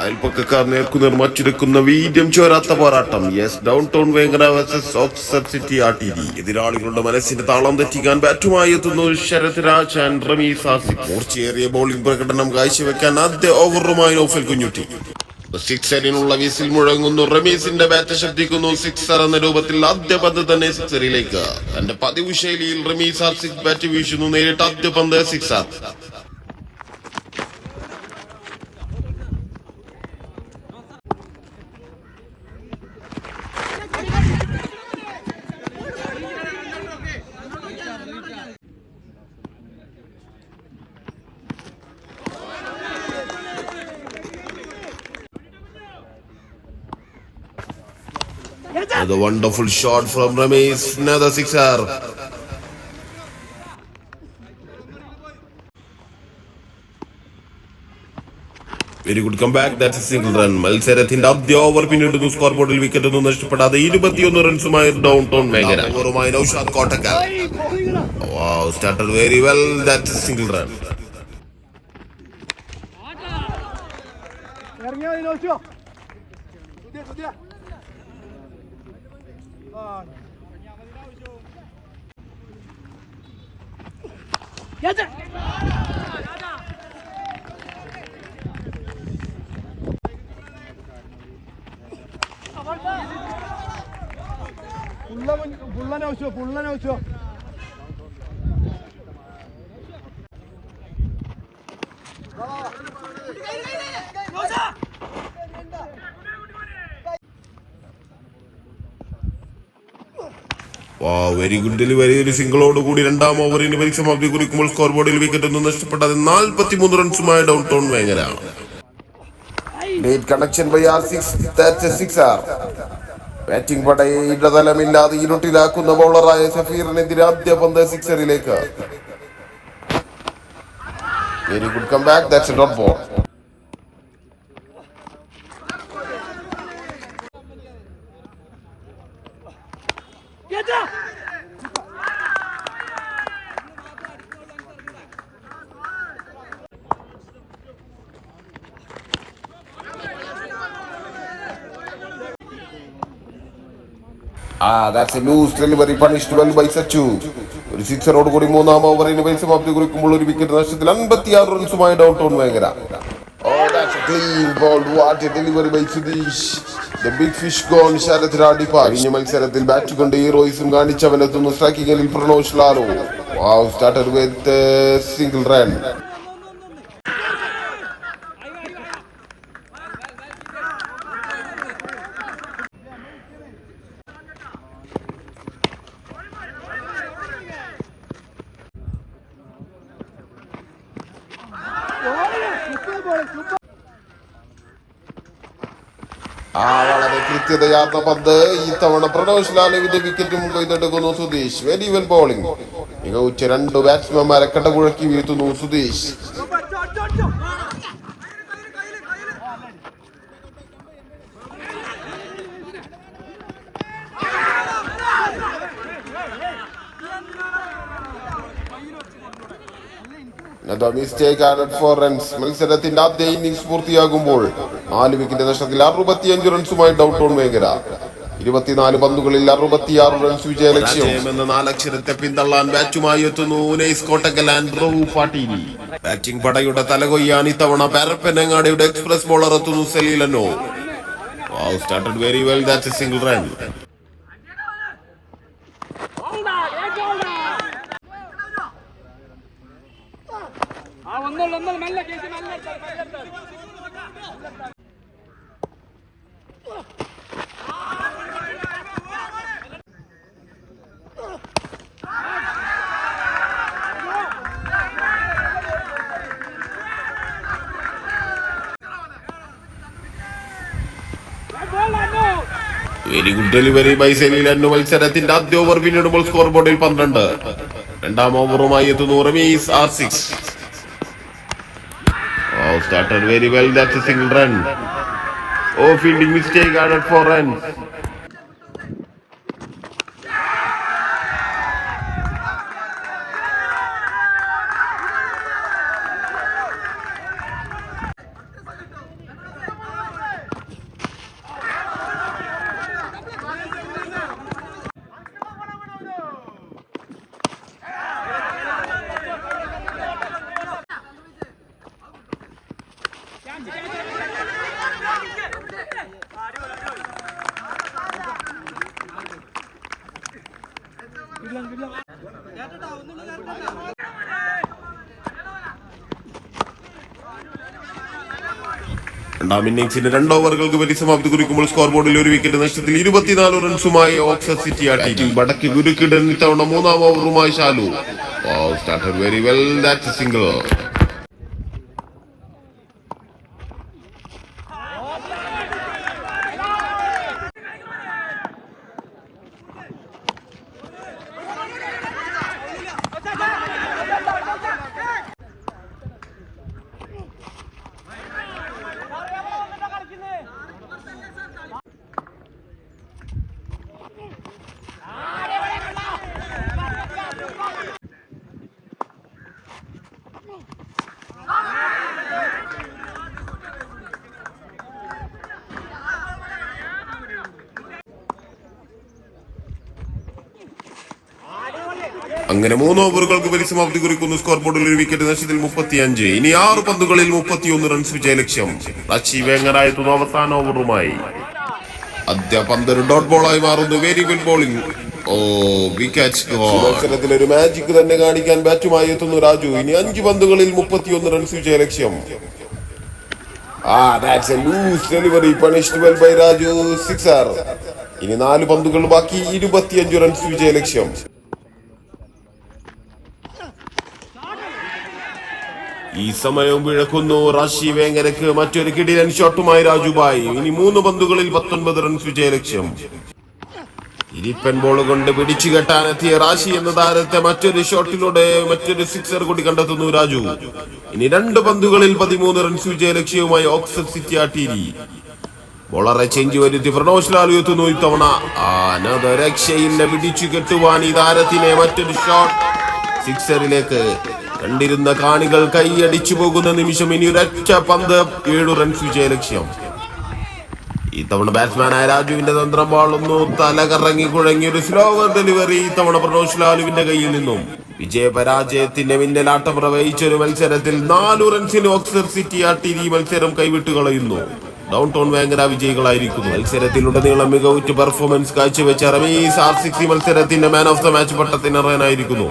അയൽപ്പക്കക്കാർ നേർക്കുനേർ മറ്റെടുക്കുന്ന വീര്യം ചോരാത്ത പോരാട്ടം. Yes down town Vengara versus Oxford city R T D എതിരാളികളുടെ മനസ്സിന്റെ താളം തെറ്റിക്കാൻ ബാറ്റുമായി എത്തുന്നു ശരത് രാജ് ആൻഡ് റമീസ് ആസിഫ് മൂർച്ചയേറിയ ബൗളിംഗ് പ്രകടനം കാഴ്ചവെക്കാൻ ആദ്യ ഓവറുമായി നോഫൽ കുഞ്ഞുട്ടി. സിക്സറിനുള്ള വീസിൽ മുഴങ്ങുന്നു. റമീസിന്റെ ബാറ്റ് ശബ്ദിക്കുന്നു സിക്സർ എന്ന രൂപത്തിൽ ആദ്യ പന്ത് തന്നെ സിക്സറിലേക്ക്. തന്റെ പതിവ് ശൈലിയിൽ റമീസ് ആർ സിക്സ് ബാറ്റ് വീശുന്നു. നേരിട്ട് ആദ്യ പന്ത് sixer The wonderful shot from Ramesh, another sixer very good come back that's single run മത്സരത്തിന്റെ ആദ്യ ഓവർ പിന്നിടുന്നു. സ്കോർ ബോർഡിൽ വിക്കറ്റ് ഒന്നും നഷ്ടപ്പെടാതെ ഇരുപത്തിയൊന്ന് റൺസുമായി ഡൗൺ ടൗൺ മേഖല ഓവറുമായി Noushad Kottakkal. Started very well that's single run ഇറങ്ങിയാ മതി നോക്കിയോ വെരി ഗുഡ് ഡെലിവറി ഒരു സിംഗിളോട് കൂടി രണ്ടാം ഓവറിന് പരിസമാപ്തി കുറിക്കുമ്പോൾ സ്കോർ ബോർഡിൽ വിക്കറ്റ് ഒന്നും നഷ്ടപ്പെടാതെ നാൽപ്പത്തിമൂന്ന് റൺസുമായി down town Vengara connection by R six six R batting പടയെ ഇടതലമില്ലാതെ ഇരുട്ടിലാക്കുന്ന ബൗളറായ സഫീറിനെതിരെ ആദ്യ പന്ത് സിക്സറിലേക്ക് very good come back that's dot ball ah that's a loose delivery punished well by Sachu ഒരു സിക്സറോട് കൂടി മൂന്നാം ഓവറിന് പരിസമാപ്തി കുറിക്കുമ്പോൾ ഒരു വിക്കറ്റ് നഷ്ടത്തിൽ അൻപത്തിയാറ് റൺസുമായി ഡൗൺ ടൗൺ മേഖല ഓ that's a clean ball what a delivery by Sudheesh the big fish gone Sarath രാഡിപ്പ കഴിഞ്ഞ മത്സരത്തിൽ ബാറ്റ് കൊണ്ട് ഹീറോയിസും കാണിച്ചവനെത്തുന്നു. സ്ട്രൈക്കിംഗിൽ Pranosh Lalo. Starter with single run ആ വളരെ കൃത്യതയാർന്ന പന്ത്. ഈ തവണ പ്രണോഷ് ലാലുവിന്റെ വിക്കറ്റും കൊയ്തെടുക്കുന്നു സുധീഷ്. വെരി വെൽ ബോളിംഗ് മികവുച്ച രണ്ട് ബാറ്റ്സ്മാൻമാരെ കടകുഴക്കി വീഴ്ത്തുന്നു സുധീഷ്. മത്സരത്തിന്റെ ആദ്യ ഇന്നിംഗ്സ് പൂർത്തിയാകുമ്പോൾ നാല് വിക്കറ്റ് നഷ്ടത്തിൽ അറുപത്തിയഞ്ച് റൺസുമായി ഡൗട്ട് ഓൺ മേഖല ഇരുപത്തിനാല് പന്തുകളിൽ അറുപത്തിയാറ് റൺസ് വിജയ ലക്ഷ്യം. എന്ന നാലക്ഷരത്തെ പിന്തള്ളാൻ ബാറ്റുമായി എത്തുന്നു ബാറ്റിംഗ് പടയുടെ തലകൊയ്യാൻ ഇത്തവണ പരപ്പനങ്ങാടിയുടെ എക്സ്പ്രസ് ബോളർ എത്തുന്നു സലീലനോ started very well that single run very good delivery by സെലീലന്നു മത്സരത്തിന്റെ ആദ്യ ഓവർ പിന്നിടുമ്പോൾ സ്കോർ ബോർഡിൽ പന്ത്രണ്ട്. രണ്ടാം ഓവറുമായി എത്തുന്നു. Rameez R six started very well that's a single run oh fielding mistake added four runs രണ്ടാം ഇന്നിംഗ്സിന്റെ രണ്ട് ഓവറുകൾക്ക് പരിസമാപ്തി കുറിക്കുമ്പോൾ സ്കോർ ബോർഡിൽ ഒരു വിക്കറ്റ് നഷ്ടത്തിൽ ഇരുപത്തിനാല് റൺസുമായി ഓക്സർ സിറ്റി ആട്ടി വടക്ക് ഗുരുക്കിടൻ ഇത്തവണ മൂന്നാം ഓവറുമായി Shalu. Started very well that single അങ്ങനെ മൂന്ന് ഓവറുകൾക്ക് പരിസമാപ്തി കുറിക്കുന്നു. സ്കോർ ബോർഡിൽ ഒരു വിക്കറ്റ് നഷ്ടത്തിൽ മുപ്പത്തിയഞ്ച്. ഇനി ആറ് പന്തുകളിൽ മുപ്പത്തിയൊന്ന് റൺസ് വിജയ ലക്ഷ്യം. റച്ചി വേങ്ങനായെത്തുന്നു അവസാന ഓവറുമായി. ആദ്യ പന്തൊരു ഡോട്ട് ബോളായി മാറുന്നു. Very good bowling oh wicket മത്സരത്തിൽ ഒരു മാജിക് തന്നെ കാണിക്കാൻ ബാറ്റുമായി എത്തുന്നു രാജു. ഇനി അഞ്ച് പന്തുകളിൽ മുപ്പത്തിയൊന്ന് റൺസ് വിജയലക്ഷ്യം ആ that's a loose delivery punished well by Raju. Sixer ഇനി നാല് പന്തുകൾ ബാക്കി ഇരുപത്തിയഞ്ച് റൺസ് വിജയലക്ഷ്യം ഈ സമയവും പിഴക്കുന്നു റാഷി വേങ്ങരക്ക് മറ്റൊരു കിടിലൻ ഷോട്ടുമായി രാജുബായി. ഇനി മൂന്ന് പന്തുകളിൽ പത്തൊൻപത് റൺസ് വിജയലക്ഷ്യം. ഇരിപ്പൻ ബോൾ കൊണ്ട് പിടിച്ചു കെട്ടാനെത്തിയ റാഷി എന്ന താരത്തെ മറ്റൊരു ഷോട്ടിലൂടെ മറ്റൊരു സിക്സർ കൂടി കണ്ടെത്തുന്നു രാജു. ഇനി രണ്ട് പന്തുകളിൽ പതിമൂന്ന് റൺസ് വിജയലക്ഷ്യവുമായി ഓക്സഡ് സിറ്റി ആട്ടിരി ബോളറെ ചേഞ്ച് വരുത്തി പ്രണോഷ് ലാൽ ഉയർത്തുന്നു ഇത്തവണ. അനത പിടിച്ചു കെട്ടുവാൻ ഈ താരത്തിനെ മറ്റൊരു ഷോട്ട് സിക്സറിലേക്ക് കണ്ടിരുന്ന കാണികൾ കൈയടിച്ചു പോകുന്ന നിമിഷം ഇനി ഒരൊറ്റ പന്ത്. ഏഴു റൺസ് വിജയ വിജയലക്ഷ്യം. ഇത്തവണ ബാറ്റ്സ്മാനായ രാജുവിന്റെ തന്ത്രം വാളുന്നു തല കറങ്ങി കുഴങ്ങി ഒരു സ്ലോവർ ഡെലിവറി ഇത്തവണ പ്രണോഷ് ലാലുവിന്റെ കയ്യിൽ നിന്നും. വിജയ പരാജയത്തിന്റെ മിന്നലാട്ടം പ്രവഹിച്ച ഒരു മത്സരത്തിൽ നാലു റൺസിന് ഓക്സർ സിറ്റി ആട്ടി ഈ മത്സരം കൈവിട്ട് കളയുന്നു. ഡൗൺ ടൗൺ വേങ്ങര വിജയികളായിരിക്കുന്നു. മത്സരത്തിലുടനീളം മികവുറ്റ പെർഫോമൻസ് കാഴ്ചവെച്ച റമീസ് ആർ സിക്സ് മത്സരത്തിന്റെ മാൻ ഓഫ് ദ മാച്ച് പട്ടത്തിന് അറിയാനായിരിക്കുന്നു